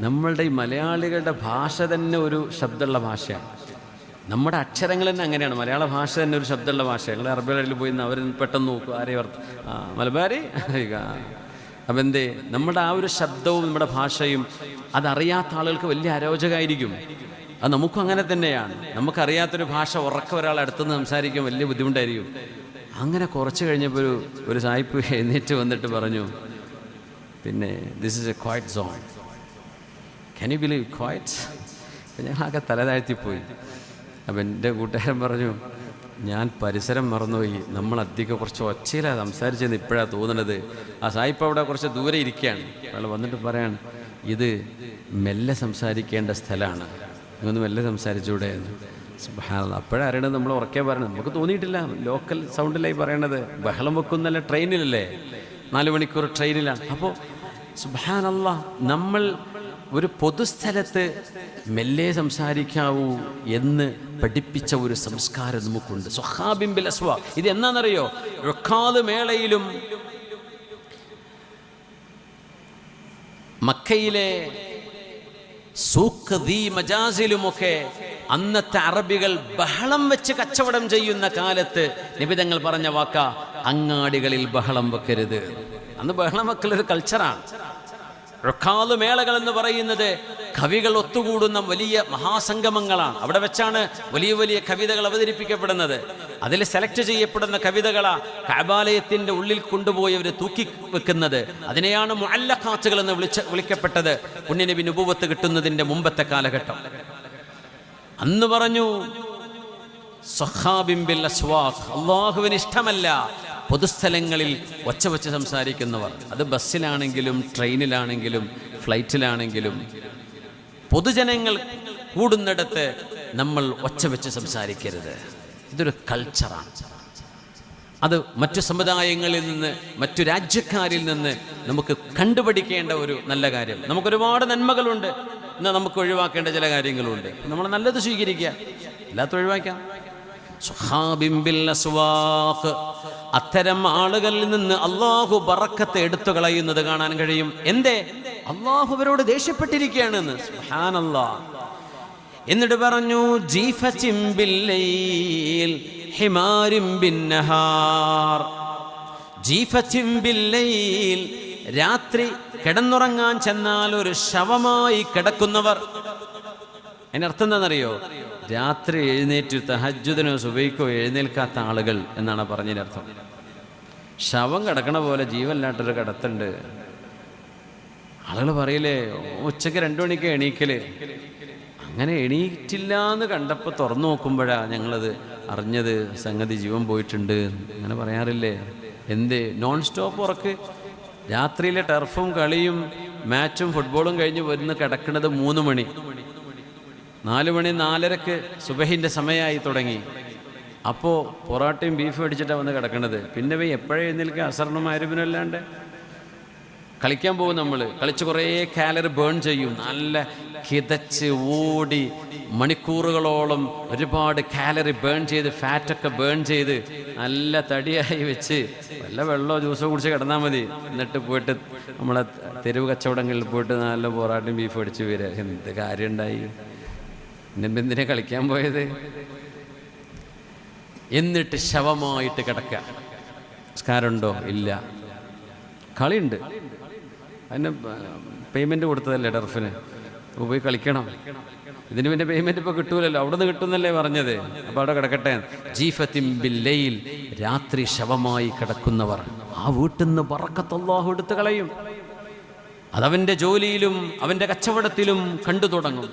നമ്മളുടെ ഈ മലയാളികളുടെ ഭാഷ തന്നെ ഒരു ശബ്ദമുള്ള ഭാഷയാണ്. നമ്മുടെ അക്ഷരങ്ങൾ തന്നെ അങ്ങനെയാണ്. മലയാള ഭാഷ തന്നെ ഒരു ശബ്ദമുള്ള ഭാഷ ഞങ്ങൾ അറബികളിൽ പോയി അവർ പെട്ടെന്ന് നോക്കും ആരെയും മലബാരി? അപ്പം എന്തേ? നമ്മുടെ ആ ഒരു ശബ്ദവും നമ്മുടെ ഭാഷയും അതറിയാത്ത ആളുകൾക്ക് വലിയ അരോചകമായിരിക്കും. അത് നമുക്കും അങ്ങനെ തന്നെയാണ്. നമുക്കറിയാത്തൊരു ഭാഷ ഉറക്ക ഒരാൾ അടുത്തുനിന്ന് സംസാരിക്കാൻ വലിയ ബുദ്ധിമുട്ടായിരിക്കും. അങ്ങനെ കുറച്ച് കഴിഞ്ഞപ്പോൾ ഒരു ഒരു സായിപ്പ് എഴുന്നേറ്റ് വന്നിട്ട് പറഞ്ഞു പിന്നെ this is a quiet song can you believe quiet ഞാൻ ആകെ തലതാഴ്ത്തിപ്പോയി അപ്പം എന്റെ കൂട്ടുകാരൻ പറഞ്ഞു ഞാൻ പരിസരം മറന്നുപോയി. നമ്മൾ അധികം കുറച്ച് ഒച്ചയിലാണ് സംസാരിച്ചെന്ന് ഇപ്പോഴാണ് തോന്നുന്നത് ആ സായിപ്പ് അവിടെ കുറച്ച് ദൂരെ ഇരിക്കുകയാണ്. അയാൾ വന്നിട്ട് പറയാണ് ഇത് മെല്ലെ സംസാരിക്കേണ്ട സ്ഥലമാണ്. ഇങ്ങൊന്ന് മെല്ലെ സംസാരിച്ചൂടെ എന്ന്. സുബ്ഹാനല്ലാഹ്. അപ്പോഴാ അറിയണത് നമ്മൾ ഉറക്കെ പറയണത്. നമുക്ക് തോന്നിയിട്ടില്ല. ലോക്കൽ സൗണ്ടിലായി പറയണത്. ബഹളം വെക്കുന്നല്ല ട്രെയിനിലല്ലേ? നാല് മണിക്കൂർ ട്രെയിനിലാണ്. അപ്പോൾ സുബാനല്ല നമ്മൾ ഒരു പൊതുസ്ഥലത്ത് മെല്ലെ സംസാരിക്കാവൂ എന്ന് പഠിപ്പിച്ച ഒരു സംസ്കാരം നമുക്കുണ്ട്. സ്വഹാബിംബിൽ അസ്വ. ഇത് എന്നാണെന്നറിയോ റുഖാദ് മേളയിലും മക്കയിലെ സൂക്ക് ദീ മജാസിലുമൊക്കെ അന്നത്തെ അറബികൾ ബഹളം വെച്ച് കച്ചവടം ചെയ്യുന്ന കാലത്ത് നിബിതങ്ങൾ പറഞ്ഞ വാക്ക അങ്ങാടികളിൽ ബഹളം വെക്കരുത്. അന്ന് ബഹളം വെക്കലൊരു കൾച്ചറാണ് റൊക്കാൽ മേളകൾ എന്ന് പറയുന്നത് കവികൾ ഒത്തുകൂടുന്ന വലിയ മഹാസംഗമങ്ങളാണ്. അവിടെ വെച്ചാണ് വലിയ വലിയ കവിതകൾ അവതരിപ്പിക്കപ്പെടുന്നത്. അതിൽ സെലക്ട് ചെയ്യപ്പെടുന്ന കവിതകളാ കാബാലയത്തിന്റെ ഉള്ളിൽ കൊണ്ടുപോയി അവർ തൂക്കി വെക്കുന്നത്. അതിനെയാണ് മുഅല്ലഖാത്തുകൾ എന്ന് വിളിച്ച വിളിക്കപ്പെട്ടത്. പുണ്യനബി നുപൂവത്ത് കിട്ടുന്നതിന്റെ മുമ്പത്തെ കാലഘട്ടം. അന്ന് പറഞ്ഞു സഹാബിംബിൽ അസ്വാഖ് അള്ളാഹുവിന് ഇഷ്ടമല്ല. പൊതുസ്ഥലങ്ങളിൽ ഒച്ച വെച്ച് സംസാരിക്കുന്നവർ. അത് ബസ്സിലാണെങ്കിലും ട്രെയിനിലാണെങ്കിലും ഫ്ലൈറ്റിലാണെങ്കിലും. പൊതുജനങ്ങൾ കൂടുന്നിടത്ത് നമ്മൾ ഒച്ച വെച്ച് സംസാരിക്കരുത്. ഇതൊരു കൾച്ചറാണ്. അത് മറ്റു സമുദായങ്ങളിൽ നിന്ന് മറ്റു രാജ്യക്കാരിൽ നിന്ന് നമുക്ക് കണ്ടുപഠിക്കേണ്ട ഒരു നല്ല കാര്യം. നമുക്കൊരുപാട് നന്മകളുണ്ട്. എന്നാൽ നമുക്ക് ഒഴിവാക്കേണ്ട ചില കാര്യങ്ങളുണ്ട്. നമ്മൾ നല്ലത് സ്വീകരിക്കുക. അല്ലാത്ത ഒഴിവാക്കാം. അത്തരം ആളുകളിൽ നിന്ന് അള്ളാഹു ബറക്കത്ത് എടുത്തു കളയുന്നത് കാണാൻ കഴിയും. എന്തേ? അള്ളാഹു അവരോട് ദേഷ്യപ്പെട്ടിരിക്കുകയാണെന്ന്. എന്നിട്ട് പറഞ്ഞു ജീഫ ഹിമാരിം ബിന്നഹാർ രാത്രി കിടന്നുറങ്ങാൻ ചെന്നാൽ ഒരു ശവമായി കിടക്കുന്നവർ. അതിനർത്ഥം എന്താണെന്നറിയോ? രാത്രി എഴുന്നേറ്റ് തഹജുദിനോ സുബൈക്കോ എഴുന്നേൽക്കാത്ത ആളുകൾ എന്നാണ് പറഞ്ഞതിനർത്ഥം ശവം കിടക്കണ പോലെ ജീവനില്ലാട്ടൊരു കിടത്തുണ്ട്. ആളുകൾ പറയില്ലേ ഉച്ചയ്ക്ക് രണ്ടു മണിക്ക് എണീക്കൽ. അങ്ങനെ എണീറ്റില്ല എന്ന് കണ്ടപ്പോൾ തുറന്നു നോക്കുമ്പോഴാണ് ഞങ്ങളത് അറിഞ്ഞത് സംഗതി ജീവൻ പോയിട്ടുണ്ട്. അങ്ങനെ പറയാറില്ലേ? എന്ത്? നോൺ സ്റ്റോപ്പ് ഉറക്ക്. രാത്രിയിലെ ടർഫും കളിയും മാച്ചും ഫുട്ബോളും കഴിഞ്ഞ് വരുന്ന കിടക്കുന്നത് മൂന്ന് മണി. നാല് മണി നാലരക്ക് സുബഹിന്റെ സമയമായി തുടങ്ങി. അപ്പോൾ പൊറോട്ടയും ബീഫും അടിച്ചിട്ടാണ് വന്ന് കിടക്കണത്. പിന്നെ പോയി എപ്പോഴും എഴുന്നേൽക്കുക? അസറിനും ആരുവിനും അല്ലാണ്ട്? കളിക്കാൻ പോകും നമ്മൾ കളിച്ച് കുറേ കാലറി ബേൺ ചെയ്യും. നല്ല കിതച്ച് ഓടി മണിക്കൂറുകളോളം ഒരുപാട് കാലറി ബേൺ ചെയ്ത് ഫാറ്റൊക്കെ ബേൺ ചെയ്ത് നല്ല തടിയായി വെച്ച് നല്ല വെള്ളമോ ജ്യൂസോ കുടിച്ച് കിടന്നാൽ മതി. എന്നിട്ട് പോയിട്ട് നമ്മളെ തെരുവ് കച്ചവടങ്ങളിൽ പോയിട്ട് നല്ല പൊറാട്ടയും ബീഫ് അടിച്ച് വരിക. എന്ത് കാര്യം ഉണ്ടായി എന്നിട്ട് എന്തിനാ കളിക്കാൻ പോയത്? എന്നിട്ട് ശവമായിട്ട് കിടക്കുക സ്കാരുണ്ടോ ഇല്ല. കളിയുണ്ട്. അതിന് പേയ്മെന്റ് കൊടുത്തതല്ലേ ടർഫിന്? അപ്പോൾ പോയി കളിക്കണം. ഇതിന് പിന്നെ പേയ്മെന്റ് ഇപ്പോൾ കിട്ടൂലല്ലോ. അവിടെ നിന്ന് കിട്ടുന്നല്ലേ പറഞ്ഞത്. അപ്പോൾ അവിടെ കിടക്കട്ടെ. ജീഫത്തിൻ ബില്ലയിൽ രാത്രി ശവമായി കിടക്കുന്നവർ ആ വീട്ടിൽ നിന്ന് പറക്കത്തല്ലാഹു എടുത്ത് കളയും. അതവന്റെ ജോലിയിലും അവന്റെ കച്ചവടത്തിലും കണ്ടു തുടങ്ങും.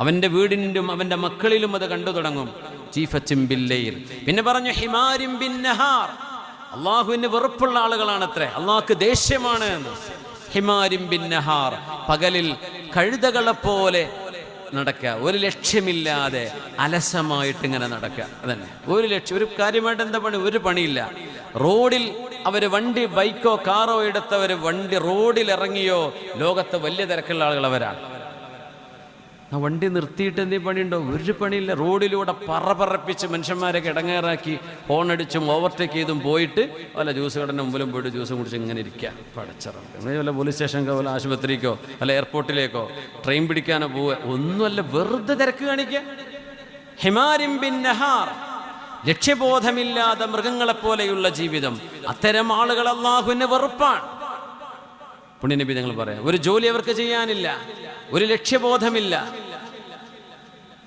അവന്റെ വീടിനും അവന്റെ മക്കളിലും അത് കണ്ടു തുടങ്ങും. ജീഫത്തിൻ ബില്ലയിൽ. പിന്നെ പറഞ്ഞു ഹിമാരിം ബിൻ നഹാർ. അള്ളാഹുവിന് വെറുപ്പുള്ള ആളുകളാണ് ആളുകളാണത്രേ. അള്ളാഹ്ക്ക് ദേഷ്യമാണ് ഹിമാരിം ബിൻ നഹാർ. പകലിൽ കഴുതകളെ പോലെ നടക്കുക. ഒരു ലക്ഷ്യമില്ലാതെ അലസമായിട്ട് ഇങ്ങനെ നടക്കുക. അതന്നെ. ഒരു ലക്ഷ്യം ഒരു കാര്യമായിട്ട് എന്താ പണി? ഒരു പണിയില്ല. റോഡിൽ അവർ വണ്ടി ബൈക്കോ കാറോ എടുത്തവർ വണ്ടി റോഡിൽ ഇറങ്ങിയോ ലോകത്തെ വലിയ തിരക്കുള്ള ആളുകൾ അവരാണ്. ആ വണ്ടി നിർത്തിയിട്ട് എന്തെങ്കിലും പണിയുണ്ടോ? ഒരു പണിയില്ല. റോഡിലൂടെ പറ പറപ്പിച്ച് മനുഷ്യന്മാരെ കിടങ്ങേറാക്കി ഹോണടിച്ചും ഓവർടേക്ക് ചെയ്തും പോയിട്ട് വല്ല ജ്യൂസ് കടന്റെ മുമ്പിലും പോയിട്ട് ജ്യൂസ് കുടിച്ച് ഇങ്ങനെ ഇരിക്കുക പടച്ചിറങ്ങും വല്ല പോലീസ് സ്റ്റേഷൻ വല്ല ആശുപത്രിക്കോ അല്ല എയർപോർട്ടിലേക്കോ ട്രെയിൻ പിടിക്കാനോ പോവുക? ഒന്നുമല്ല വെറുതെ തിരക്ക് കാണിക്കുക. ഹിമാരിം ബിൻ നഹാർ. ലക്ഷ്യബോധമില്ലാതെ മൃഗങ്ങളെപ്പോലെയുള്ള ജീവിതം. അത്തരം ആളുകൾ അള്ളാഹുവിനെ വെറുപ്പാണ്. പുണ്യനബി നിങ്ങൾ പറയാം ഒരു ജോലി അവർക്ക് ചെയ്യാനില്ല. ഒരു ലക്ഷ്യബോധമില്ല.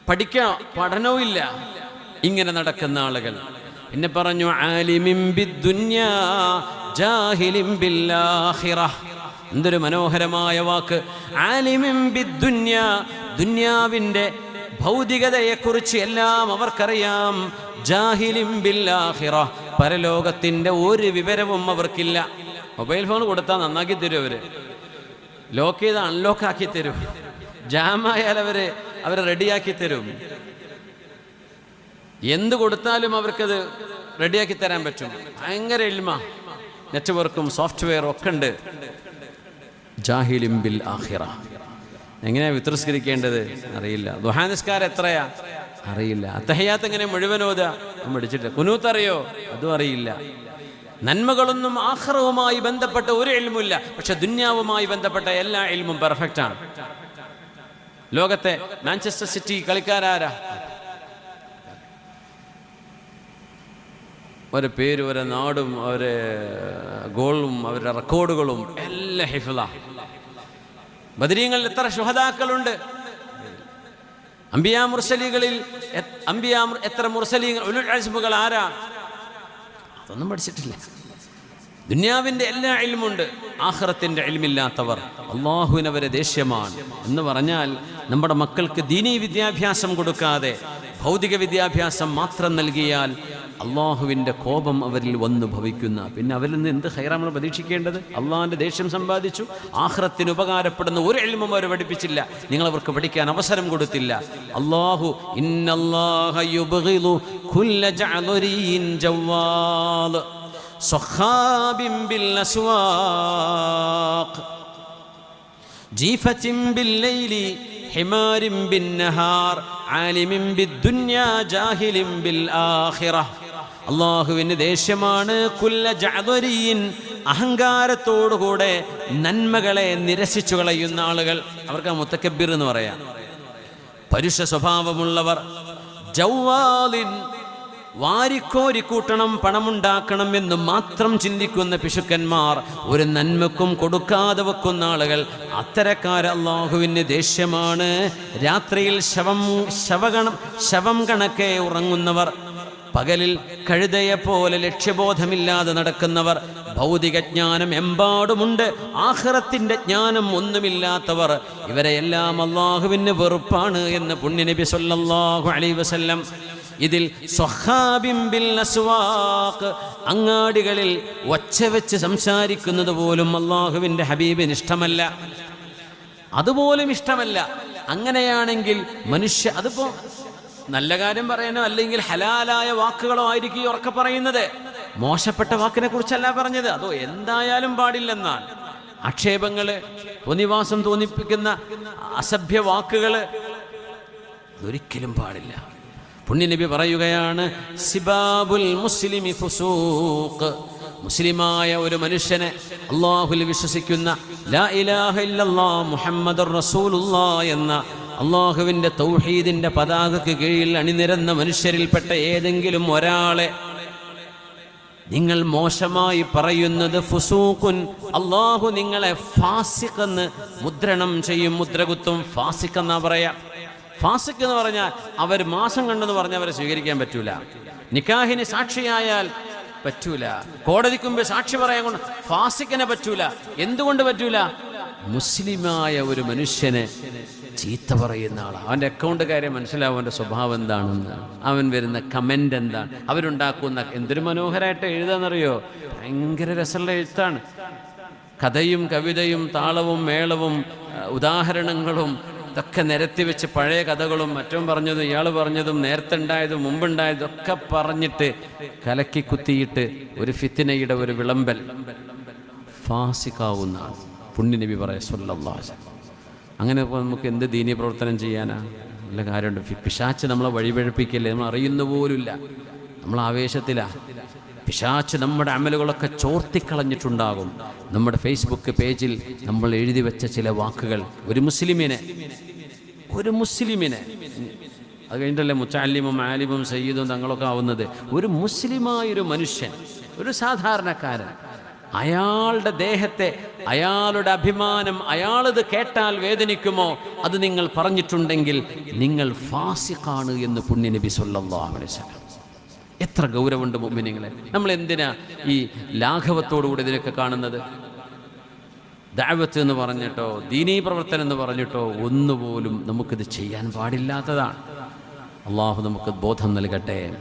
പഠിക്കണോ പഠനവും ഇല്ല ഇങ്ങനെ നടക്കുന്ന ആളുകൾ. പിന്നെ പറഞ്ഞു. എന്തൊരു മനോഹരമായ വാക്ക്. ദുന്യാവിന്റെ ഭൗതികതയെക്കുറിച്ച് എല്ലാം അവർക്കറിയാം. ജാഹിലിം ബില്ലാഹിറ. പരലോകത്തിന്റെ ഒരു വിവരവും അവർക്കില്ല. മൊബൈൽ ഫോൺ കൊടുത്താൽ നന്നാക്കി തരും അവർ. ലോക്ക് ചെയ്ത് അൺലോക്ക് ആക്കി തരും. ജാമായാൽ അവരെ അവരെ റെഡിയാക്കി തരും. എന്ത് കൊടുത്താലും അവർക്കത് റെഡിയാക്കി തരാൻ പറ്റും. ഭയങ്കര എളിമ. നെറ്റ്വർക്കും സോഫ്റ്റ്വെയറും ഒക്കെ ഉണ്ട്. ജാഹിലിം ബിൽ ആഹിറ എങ്ങനെയാ വിത്രസ്കരിക്കേണ്ടത് അറിയില്ല. ദുഹാനിസ്കാരം എത്രയാ? അറിയില്ല. അത്തഹയാത്ത് എങ്ങനെ മുഴുവൻ ഓതാ? പഠിച്ചിട്ട് അടിച്ചിട്ടില്ല അറിയോ? അതും അറിയില്ല. നന്മകളൊന്നും ആഹ്റവുമായി ബന്ധപ്പെട്ട ഒരു എൽമില്ല പക്ഷെ ദുന്യാവുമായി ബന്ധപ്പെട്ട എല്ലാ എൽമും ആണ്. ലോകത്തെ മാഞ്ചസ്റ്റർ സിറ്റി കളിക്കാരാരാ? ഒരു പേര് ഒരു നാടും ഒരു ഗോളും അവരുടെ റെക്കോർഡുകളും എല്ലാം ഹിഫിള ബദരീങ്ങളിൽ എത്ര ശുഹതാക്കളുണ്ട് അമ്പിയാ മുർസലികളിൽ അമ്പിയാ എത്ര മുർസലികൾ ആരാ? അതൊന്നും പഠിച്ചിട്ടില്ല. ദുന്യാവിന്റെ എല്ലാ ഇൽമുണ്ട്. ആഹ്റത്തിന്റെ ഇൽമില്ലാത്തവർ. അള്ളാഹുവിനവരെ ദേഷ്യമാണ്. എന്ന് പറഞ്ഞാൽ നമ്മുടെ മക്കൾക്ക് ദീനീ വിദ്യാഭ്യാസം കൊടുക്കാതെ ഭൗതിക വിദ്യാഭ്യാസം മാത്രം നൽകിയാൽ അള്ളാഹുവിന്റെ കോപം അവരിൽ വന്നു ഭവിക്കുന്ന. പിന്നെ അവരിൽ നിന്ന് എന്ത് ഹൈറാ നമ്മൾ പ്രതീക്ഷിക്കേണ്ടത്? അള്ളാഹിന്റെ ദേഷ്യം സമ്പാദിച്ചു. ആഹ്റത്തിന് ഉപകാരപ്പെടുന്ന ഒരു എൽമും അവർ പഠിപ്പിച്ചില്ല. നിങ്ങൾ അവർക്ക് പഠിക്കാൻ അവസരം കൊടുത്തില്ല. അള്ളാഹു ഇന്നല്ലാഹ ഹിമാരിം ബിൻ നഹാർ ആലിമിം ബിദ്ദുന്യാ ജാഹിലിം ബിൽ ആഖിറ. അള്ളാഹുവിന് ദേഷ്യമാണ് കുല്ല ജാദരീൻ അഹങ്കാരത്തോടുകൂടെ നന്മകളെ നിരസിച്ചു കളയുന്ന ആളുകൾ. അവർക്ക് ആ എന്ന് പറയാം. പരുഷ സ്വഭാവമുള്ളവർ ജൗവാലിൻ വാരിക്കോരിക്കൂട്ടണം പണമുണ്ടാക്കണം എന്ന് മാത്രം ചിന്തിക്കുന്ന പിശുക്കന്മാർ ഒരു നന്മക്കും കൊടുക്കാതെ വെക്കുന്ന ആളുകൾ. അത്തരക്കാർ അള്ളാഹുവിന് ദേഷ്യമാണ്. രാത്രിയിൽ ശവം ശവഗണം ശവം കണക്കെ ഉറങ്ങുന്നവർ പകലിൽ കഴുതയെ പോലെ ലക്ഷ്യബോധമില്ലാതെ നടക്കുന്നവർ ഭൗതിക ജ്ഞാനം എമ്പാടുമുണ്ട് ആഹ്റത്തിന്റെ ജ്ഞാനം ഒന്നുമില്ലാത്തവർ. ഇവരെയെല്ലാം അള്ളാഹുവിന് വെറുപ്പാണ് എന്ന് പുണ്യനബി സല്ലല്ലാഹു അലൈഹി വസല്ലം ഇതിൽ അങ്ങാടികളിൽ ഒച്ച വെച്ച് സംസാരിക്കുന്നത് പോലും അള്ളാഹുവിന്റെ ഹബീബിന് ഇഷ്ടമല്ല. അതുപോലും ഇഷ്ടമല്ല. അങ്ങനെയാണെങ്കിൽ മനുഷ്യ അതിപ്പോ നല്ല കാര്യം പറയാനോ അല്ലെങ്കിൽ ഹലാലായ വാക്കുകളോ ആയിരിക്കും ഉറക്കെ പറയുന്നത്. മോശപ്പെട്ട വാക്കിനെ കുറിച്ചല്ല പറഞ്ഞത്. അതോ എന്തായാലും പാടില്ലെന്നാണ്. ആക്ഷേപങ്ങൾ തോന്നിവാസം തോന്നിപ്പിക്കുന്ന അസഭ്യ വാക്കുകൾ ഒരിക്കലും പാടില്ല. പുണ്യനബി പറയുകയാണ് സിബാബുൽ മുസ്ലിമി ഫുസൂഖ്. മുസ്ലിമായ ഒരു മനുഷ്യനെ അള്ളാഹുൽ വിശ്വസിക്കുന്ന ലാ ഇലാഹ ഇല്ലല്ലാ റസൂലുള്ളാ എന്ന അള്ളാഹുവിന്റെ തൗഹീദിന്റെ പതാകയ്ക്ക് കീഴിൽ അണിനിരന്ന മനുഷ്യരിൽപ്പെട്ട ഏതെങ്കിലും ഒരാളെ നിങ്ങൾ മോശമായി പറയുന്നത് ഫുസൂഖുൻ അള്ളാഹു നിങ്ങളെ ഫാസിഖ് എന്ന് മുദ്രണം ചെയ്യും മുദ്രകുത്തും ഫാസിഖെന്നാ പറയാ. ഫാസിഖ് എന്ന് പറഞ്ഞാൽ അവർ മാസം കണ്ടെന്ന് പറഞ്ഞാൽ അവരെ സ്വീകരിക്കാൻ പറ്റൂല. നിക്കാഹിന് സാക്ഷിയായാൽ പറ്റൂല. കോടതിക്ക് മുമ്പ് സാക്ഷി പറയാൻ കൊണ്ട് ഫാസിക്കിനെ പറ്റൂല. എന്തുകൊണ്ട് പറ്റൂല? മുസ്ലിമായ ഒരു മനുഷ്യനെ ചീത്ത പറയുന്ന ആളാണ് അവന്റെ അക്കൗണ്ട് കാര്യം മനസ്സിലാവും അവന്റെ സ്വഭാവം എന്താണെന്ന്. അവൻ വരുന്ന കമന്റ് എന്താണ്? അവരുണ്ടാക്കുന്ന എന്തൊരു മനോഹരമായിട്ട് എഴുതാന്നറിയോ? ഭയങ്കര രസമുള്ള എഴുത്താണ്. കഥയും കവിതയും താളവും മേളവും ഉദാഹരണങ്ങളും ഇതൊക്കെ നിരത്തി വെച്ച് പഴയ കഥകളും മറ്റും പറഞ്ഞതും ഇയാൾ പറഞ്ഞതും നേരത്തെ ഉണ്ടായതും മുമ്പുണ്ടായതും ഒക്കെ പറഞ്ഞിട്ട് കലക്കി കുത്തിയിട്ട് ഒരു ഫിത്തിനയുടെ ഒരു വിളമ്പൽ. ഫാസിക്കാവുന്നതാണ് പുണ്യനബി പറയാ അലൈഹി അങ്ങനെ നമുക്ക് എന്ത് ദീനീയ പ്രവർത്തനം ചെയ്യാനാ? നല്ല കാര്യമുണ്ട്. പിശാച്ച് നമ്മളെ വഴിപഴപ്പിക്കല്ലേ? നമ്മൾ അറിയുന്ന പോലുമില്ല. നമ്മൾ ആവേശത്തിലാ പിശാച്ച് നമ്മുടെ അമലുകളൊക്കെ ചോർത്തിക്കളഞ്ഞിട്ടുണ്ടാകും. നമ്മുടെ ഫേസ്ബുക്ക് പേജിൽ നമ്മൾ എഴുതി വെച്ച ചില വാക്കുകൾ. ഒരു മുസ്ലിമിനെ ഒരു മുസ്ലിമിനെ അത് കഴിഞ്ഞിട്ടല്ലേ മുച്ചാലിമും ആലിമും സയ്യിദും തങ്ങളൊക്കെ ആവുന്നത്? ഒരു മുസ്ലിമായൊരു മനുഷ്യൻ ഒരു സാധാരണക്കാരൻ അയാളുടെ ദേഹത്തെ അയാളുടെ അഭിമാനം അയാളത് കേട്ടാൽ വേദനിക്കുമോ? അത് നിങ്ങൾ പറഞ്ഞിട്ടുണ്ടെങ്കിൽ നിങ്ങൾ ഫാസിഖാണ് എന്ന് പുണ്യനബി സല്ലാ അലൈഹി എത്ര ഗൗരവമുണ്ട് മുമ്പിനിങ്ങളെ നമ്മൾ എന്തിനാ ഈ ലാഘവത്തോടുകൂടി ഇതിനൊക്കെ കാണുന്നത്? ദാവത്ത് എന്ന് പറഞ്ഞിട്ടോ ദീനീ പ്രവർത്തനം എന്ന് പറഞ്ഞിട്ടോ ഒന്നുപോലും നമുക്കിത് ചെയ്യാൻ പാടില്ലാത്തതാണ്. അള്ളാഹു നമുക്ക് ബോധം നൽകട്ടെ.